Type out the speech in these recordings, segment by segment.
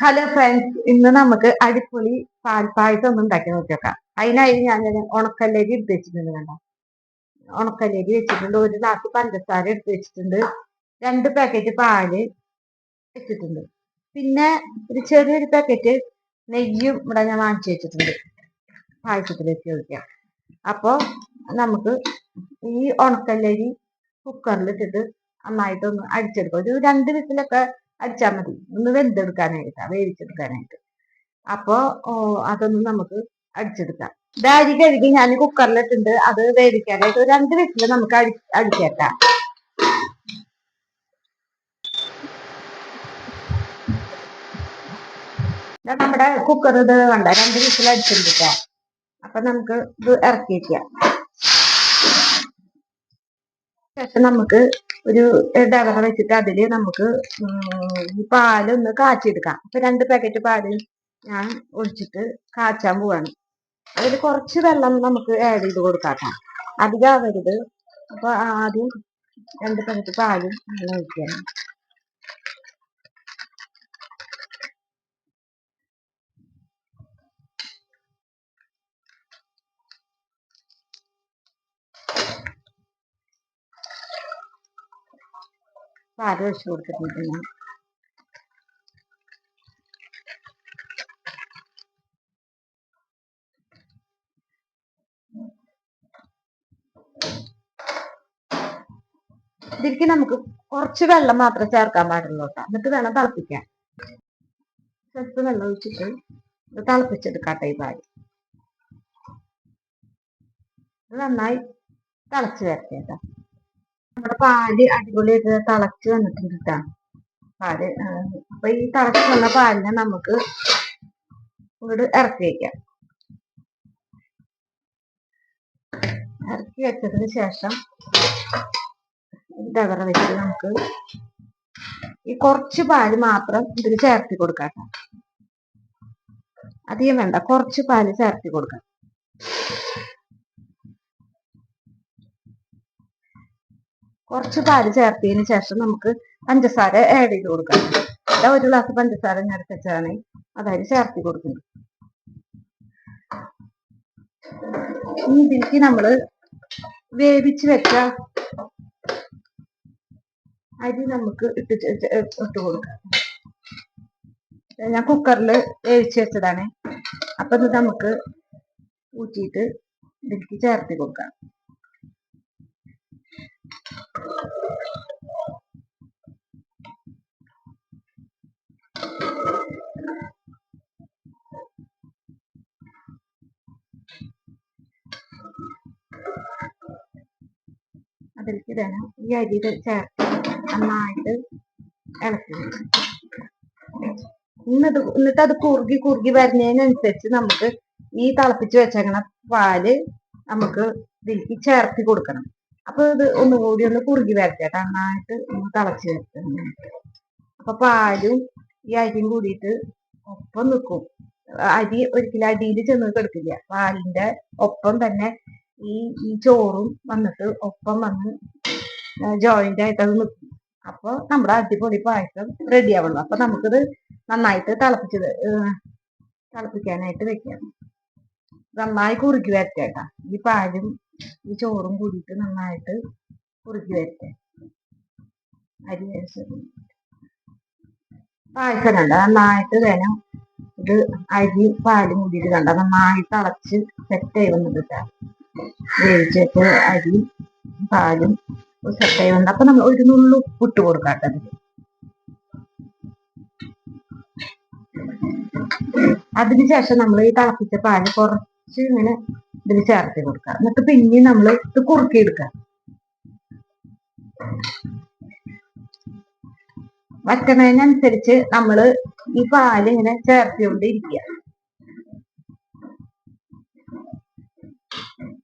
Hello friends ഇന്ന് നമുക്ക് അടിപൊളി പാൽപ്പായസം ഒന്ന് ഉണ്ടാക്കി നോക്കിയേക്കാം. അതിനായി ഞാൻ ഉണക്കല്ലരി എടുത്ത് വെച്ചിട്ടുണ്ട് വേണ്ട ഉണക്കല്ലരി വെച്ചിട്ടുണ്ട്. ഒരു ഗ്ലാസ് പഞ്ചസാര എടുത്ത് വെച്ചിട്ടുണ്ട്. രണ്ട് പാക്കറ്റ് പാൽ വെച്ചിട്ടുണ്ട്. പിന്നെ ഒരു ചെറിയൊരു പാക്കറ്റ് നെയ്യും ഇവിടെ ഞാൻ വാങ്ങിച്ചു വെച്ചിട്ടുണ്ട്. പായസത്തിലേക്ക് ഒഴിക്കാം. അപ്പോൾ നമുക്ക് ഈ ഉണക്കല്ലരി കുക്കറിലിട്ടിട്ട് നന്നായിട്ടൊന്ന് അടിച്ചെടുക്കും. ഒരു രണ്ട് വിസിലൊക്കെ അടിച്ചാൽ മതി. ഒന്ന് വെന്തെടുക്കാനായിട്ട് വേവിച്ചെടുക്കാനായിട്ട്. അപ്പോൾ അതൊന്ന് നമുക്ക് അടിച്ചെടുക്കാം. ഡാരി കഴുകി ഞാൻ കുക്കറിലിട്ടുണ്ട് അത് വേവിക്കാനായിട്ട് രണ്ട് വിസിൽ നമുക്ക് അടി അടിച്ചേക്കാം. നമ്മുടെ കുക്കർ ഇത് വേണ്ട രണ്ട് വിസിൽ അടിച്ചെടുക്കാം അപ്പൊ നമുക്ക് ഇത് ഇറക്കി വെക്കാം. ശേഷം നമുക്ക് ഒരു ഡവറ വെച്ചിട്ട് അതിൽ നമുക്ക് പാലൊന്ന് കാച്ചിയെടുക്കാം. അപ്പൊ രണ്ട് പാക്കറ്റ് പാൽ ഞാൻ ഒഴിച്ചിട്ട് കാച്ചാൻ പോവാണ്. അതിൽ കുറച്ച് വെള്ളം നമുക്ക് ആഡ് ചെയ്ത് കൊടുക്കാം അധികം ആവരുത്. അപ്പൊ ആദ്യം രണ്ട് പാക്കറ്റ് പാലും അങ്ങനെ പാൽ ഒഴിച്ച് കൊടുത്തിട്ടുണ്ട്. ഞാൻ ഇതിലേക്ക് നമുക്ക് കുറച്ച് വെള്ളം മാത്രം ചേർക്കാൻ പാടുള്ളൂ കേട്ടോ. എന്നിട്ട് വേണം തിളപ്പിക്കാൻ. സ്വല്പം വെള്ളം ഒഴിച്ചിട്ട് തിളപ്പിച്ചെടുക്കാട്ടെ ഈ പാൽ നന്നായി തിളച്ച് വരട്ടെ കേട്ടോ. നമ്മുടെ പാൽ അടിപൊളിയായിട്ട് തിളച്ച് വന്നിട്ടുണ്ട് കേട്ടോ പാൽ അപ്പൊ ഈ തിളച്ച് വന്ന പാലിനെ നമുക്ക് ഇവിടെ ഇറക്കി വെക്കാം. ഇറക്കി വെച്ചതിന് ശേഷം ഇതവറ വെച്ച് നമുക്ക് ഈ കുറച്ച് പാൽ മാത്രം ഇതിൽ ചേർത്തി കൊടുക്കാം അധികം വേണ്ട കുറച്ച് പാൽ ചേർത്തി കൊടുക്കാം. കുറച്ച് പാൽ ചേർത്തതിന് ശേഷം നമുക്ക് പഞ്ചസാര ആഡ് ചെയ്ത് കൊടുക്കാം. ഇവിടെ ഒരു ഗ്ലാസ് പഞ്ചസാര ഞാൻ വെച്ചാണ് അതായത് ചേർത്തി കൊടുക്കുന്നത് ഇതിലേക്ക് നമ്മൾ വേവിച്ച് വെച്ച അരി നമുക്ക് ഇട്ട് ഇട്ട് കൊടുക്കാം. ഞാൻ കുക്കറിൽ വേവിച്ച് വെച്ചതാണ്. അപ്പൊ ഇത് നമുക്ക് ഊറ്റിയിട്ട് ഇതിലേക്ക് ചേർത്തി കൊടുക്കാം. അതിലേക്ക് ഇടണം. ഈ അരി ചേർത്ത് നന്നായിട്ട് ഇളക്കി ഇന്നത് എന്നിട്ട് അത് കുറുകി കുറുകി വരുന്നതിനനുസരിച്ച് നമുക്ക് ഈ തിളപ്പിച്ച് വെച്ചേക്കണ പാൽ നമുക്ക് ഇതിലേക്ക് ചേർത്തി കൊടുക്കണം. അപ്പൊ ഇത് ഒന്നുകൂടി ഒന്ന് കുറുകി വരട്ടെ നന്നായിട്ട് ഒന്ന് തിളച്ച് വരട്ടെ. അപ്പൊ പാലും ഈ അരിയും കൂടിയിട്ട് ഒപ്പം നിൽക്കും അരി ഒരിക്കലും അടിയിൽ ചെന്ന് കിടക്കില്ല. പാലിന്റെ ഒപ്പം തന്നെ ഈ ഈ ചോറും വന്നിട്ട് ഒപ്പം വന്ന് ജോയിന്റ് ആയിട്ട് അത് നിൽക്കും അപ്പോൾ നമ്മുടെ അടിപൊളി പായസം റെഡി ആവുള്ളൂ. അപ്പൊ നമുക്കിത് നന്നായിട്ട് തിളപ്പിച്ചത് തിളപ്പിക്കാനായിട്ട് വെക്കാം. നന്നായി കുറുക്കി വരട്ടേട്ടാ ഈ പാലും ഈ ചോറും കൂടിയിട്ട് നന്നായിട്ട് കുറുക്കി വരട്ടെ അരി പായസം കണ്ട നന്നായിട്ട് വേണം ഇത് അരി പാലും കൂടിയിട്ട് കണ്ട നന്നായി തിളച്ച് സെറ്റായി വന്നിട്ട് വേവിച്ചിട്ട് അരി പാലും സെറ്റായി വന്നു അപ്പൊ നമ്മൾ ഒരു നുള്ളു ഉപ്പിട്ട് കൊടുക്കാട്ടത് അതിനുശേഷം നമ്മൾ ഈ തിളപ്പിച്ച പാൽ കുറച്ച് ഇങ്ങനെ ഇതിൽ ചേർത്ത് കൊടുക്കുക. എന്നിട്ട് പിന്നെ നമ്മൾ ഇത് കുറുക്കിയെടുക്കുക. വറ്റണതിനനുസരിച്ച് നമ്മൾ ഈ പാൽ ഇങ്ങനെ ചേർത്തുകൊണ്ടിരിക്കുക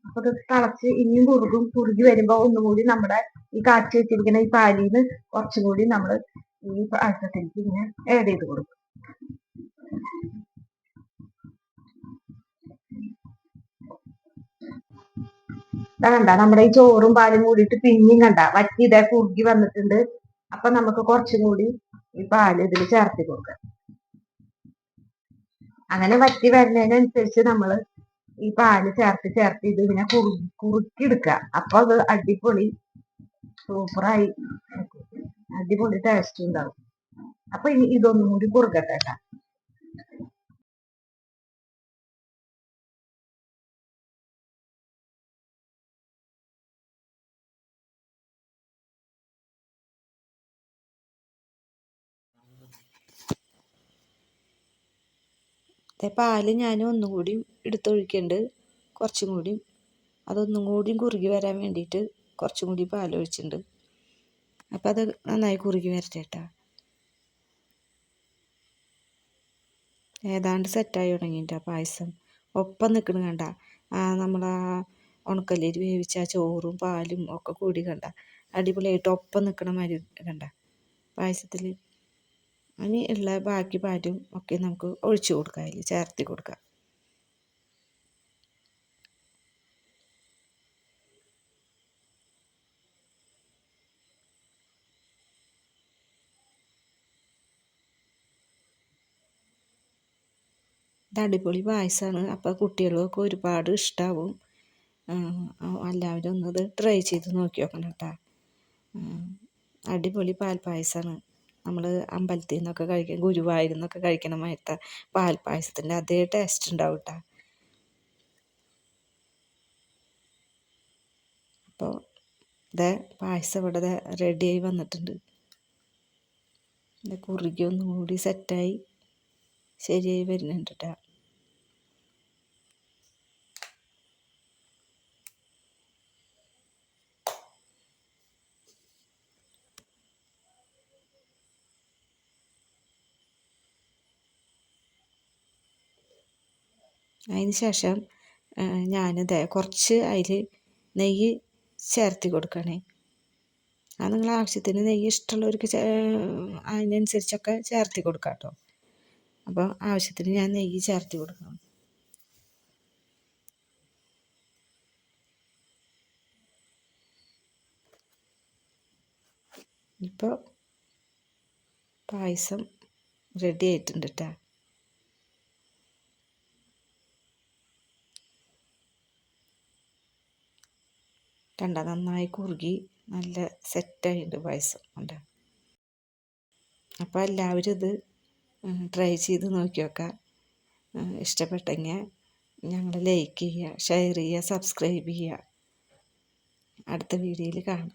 അപ്പൊ തിളച്ച് ഇനിയും കുറുകും കുറുകി വരുമ്പോ ഒന്നുകൂടി നമ്മുടെ ഈ കാച്ചി വെച്ചിരിക്കുന്ന ഈ പാലിന്ന് കുറച്ചും കൂടി നമ്മൾ ഈ പായസത്തിലേക്ക് ഇങ്ങനെ ആഡ് ചെയ്ത് കൊടുക്കും. കണ്ട നമ്മുടെ ഈ ചോറും പാലും കൂടിയിട്ട് പിന്നെയും കണ്ട വറ്റി ഇതേ കുറുകി വന്നിട്ടുണ്ട്. അപ്പൊ നമുക്ക് കുറച്ചും കൂടി ഈ പാൽ ഇതിൽ ചേർത്തി കൊടുക്കാം. അങ്ങനെ വറ്റി വരുന്നതിനനുസരിച്ച് നമ്മൾ ഈ പാൽ ചേർത്ത് ചേർത്ത് ഇത് ഇങ്ങനെ കുറു കുറുക്കിയെടുക്കുക. അപ്പൊ അത് അടിപൊളി സൂപ്പറായി. അടിപൊളി ടേസ്റ്റ് ഉണ്ടാവും. അപ്പൊ ഇനി ഇതൊന്നും കൂടി കുറുകട്ടെ പാൽ ഞാൻ ഒന്നും കൂടി എടുത്തൊഴിക്കുന്നുണ്ട് കുറച്ചും കൂടി. അതൊന്നും കൂടി കുറുകി വരാൻ വേണ്ടിയിട്ട് കുറച്ചും കൂടി പാൽ ഒഴിച്ചിട്ടുണ്ട് അപ്പം അത് നന്നായി കുറുകി വരട്ടെ കേട്ടോ ഏതാണ്ട് സെറ്റായി തുടങ്ങിയിട്ട് ആ പായസം. ഒപ്പം നിൽക്കണ കണ്ട. ആ നമ്മൾ ആ ഉണക്കല്ലേരി വേവിച്ച ആ ചോറും പാലും ഒക്കെ കൂടി കണ്ട. അടിപൊളിയായിട്ട് ഒപ്പം നിൽക്കണ മാതിരി കണ്ട. പായസത്തിൽ ഇനി ഉള്ള ബാക്കി പാലും ഒക്കെ നമുക്ക് ഒഴിച്ചു കൊടുക്കാം അതിൽ ചേർത്തി കൊടുക്കാം. ഇത് അടിപൊളി പായസമാണ് അപ്പോൾ കുട്ടികൾക്കൊക്കെ ഒരുപാട് ഇഷ്ടാവും. എല്ലാവരും ഒന്നത് ട്രൈ ചെയ്ത് നോക്കി നോക്കണം കേട്ടോ അടിപൊളി പാൽപ്പായസമാണ് നമ്മൾ അമ്പലത്തിൽ നിന്നൊക്കെ കഴിക്കാൻ ഗുരുവായൂരിൽ നിന്നൊക്കെ കഴിക്കണ മാതിരത്തെ പാൽപ്പായസത്തിന്റെ അതേ ടേസ്റ്റ് ഉണ്ടാവും കേട്ടോ അപ്പോൾ ഇതേ പായസം ഇവിടെ റെഡിയായി വന്നിട്ടുണ്ട്. കുറുകി ഒന്നും കൂടി സെറ്റായി ശരിയായി വരുന്നുണ്ട് കേട്ടോ അതിന് ശേഷം ഞാനിത് കുറച്ച് അതിൽ നെയ്യ് ചേർത്തി കൊടുക്കണേ. അത് നിങ്ങളെ ആവശ്യത്തിന് നെയ്യ് ഇഷ്ടമുള്ളവർക്ക് അതിനനുസരിച്ചൊക്കെ ചേർത്തി കൊടുക്കാം കേട്ടോ. അപ്പോൾ ആവശ്യത്തിന് ഞാൻ നെയ്യ് ചേർത്തി കൊടുക്കണം. ഇപ്പോൾ പായസം റെഡി ആയിട്ടുണ്ട് കേട്ടോ. കണ്ട നന്നായി കുറുകി നല്ല സെറ്റായിട്ടുണ്ട് പായസം കണ്ട. അപ്പോൾ എല്ലാവരും ഇത് ട്രൈ ചെയ്ത് നോക്കി നോക്കാം ഇഷ്ടപ്പെട്ടെങ്കിൽ ഞങ്ങൾ ലൈക്ക് ചെയ്യുക ഷെയർ ചെയ്യുക സബ്സ്ക്രൈബ് ചെയ്യുക. അടുത്ത വീഡിയോയിൽ കാണാം.